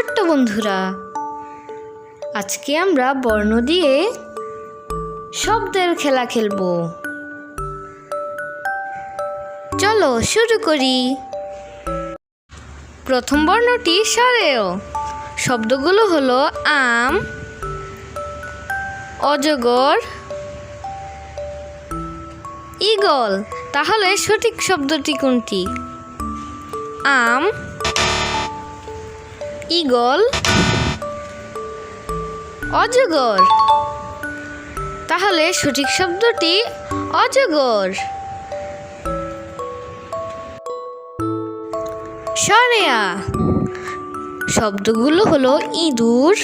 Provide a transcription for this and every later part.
ছোট্ট বন্ধুরা, আজকে আমরা বর্ণ দিয়ে শব্দের খেলা খেলব। চলো শুরু করি। প্রথম বর্ণটি সরেও। শব্দগুলো হলো আম, অজগর ইগল তাহলে সঠিক শব্দটি কোনটি? আম ইগল অজগর। তাহলে সঠিক শব্দটি অজগর। সরেয়া। শব্দগুলো হলো ইঁদুর,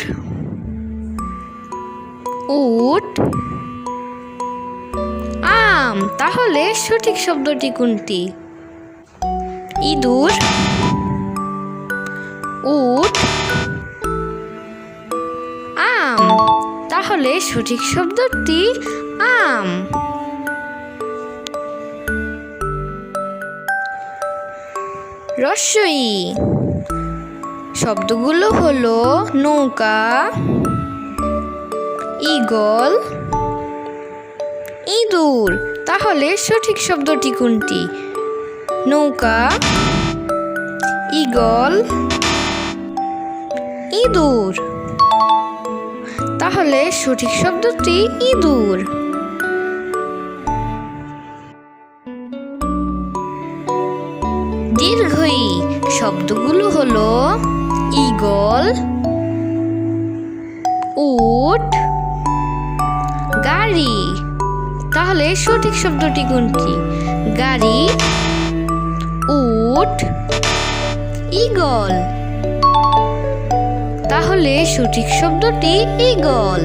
উট, আম। তাহলে সঠিক শব্দটি কোনটি? ইঁদুর। উট, আম। তাহলে সঠিক শব্দটি আম। রস্যই। শব্দগুলো হলো নৌকা ইগল ইঁদুর। তাহলে সঠিক শব্দটি কোনটি? নৌকা ইগল ইঁদুর। তাহলে সঠিক শব্দটি ইঁদুর। দীর্ঘই শব্দগুলো হলো ইগল উট, গাড়ি। তাহলে সঠিক শব্দটি কোনটি গাড়ি, উট ইগল তাহলে সঠিক শব্দটি ইগল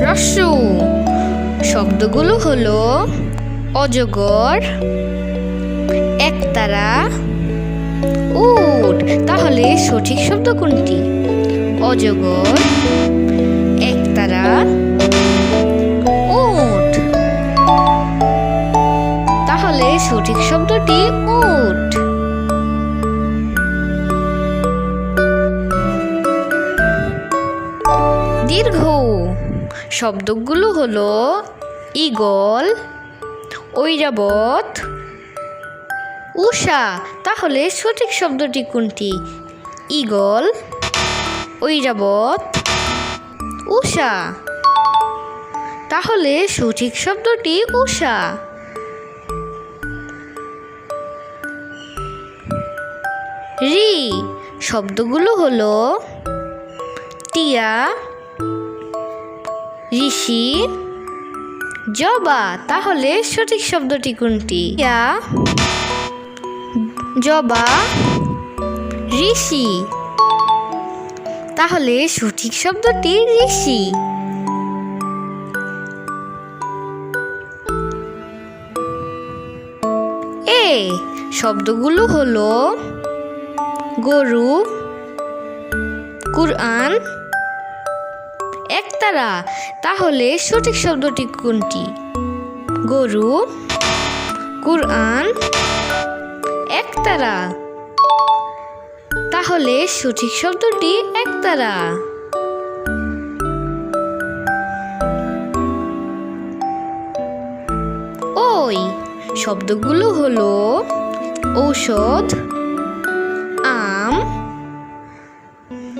রস্যু শব্দগুলো হলো অজগর, একতারা, উট। তাহলে সঠিক শব্দ কোনটি? অজগর দীর্ঘ। শব্দগুলো হলো ইগল ঐরাবত উষা তাহলে সঠিক শব্দটি কোনটি? ইগল ঐরাবত উষা তাহলে সঠিক শব্দটি উষা রি। শব্দগুলো হলো টিয়া ঋষি? জবা, তাহলে সঠিক শব্দটি কোনটি? টিয়া জবা। ঋষি। তাহলে সঠিক শব্দটি ঋষি। এ, শব্দগুলো হলো গরু, কুরআন একতারা, তাহলে সঠিক শব্দটি কোনটি? গরু, কুরআন, একতারা। তাহলে সঠিক শব্দটি একতারা। ওই, শব্দগুলো হলো ঔষধ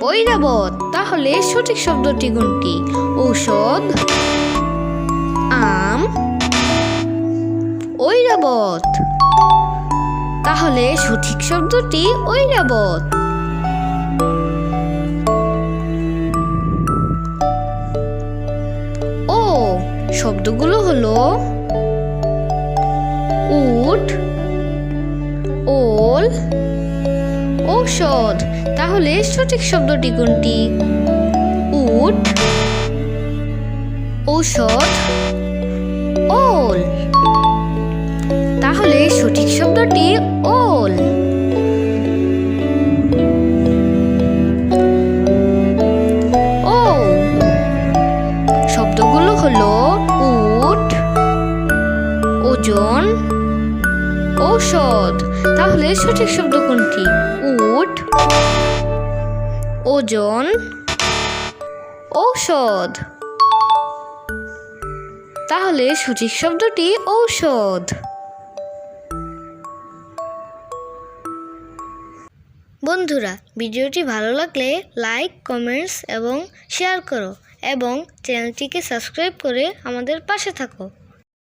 ঐরাবত তাহলে সঠিক শব্দটি কোনটি ঔষধ, আম ঐরাবত তাহলে সঠিক শব্দটি ঐরাবত ও, শব্দগুলো হলো উট, ওল ঔষধ। তাহলে সঠিক শব্দটি কোনটি? উট, ঔষধ, ওল। তাহলে সঠিক শব্দটি ওল। ও শব্দগুলো হলো উট, ওজন ঔষধ। তাহলে সঠিক শব্দ কোনটি? উট, ওজন, ঔষধ। তাহলে সঠিক শব্দটি ঔষধ। বন্ধুরা, ভিডিওটি ভালো লাগলে লাইক, কমেন্টস এবং শেয়ার করো এবং চ্যানেলটিকে সাবস্ক্রাইব করে আমাদের পাশে থাকো।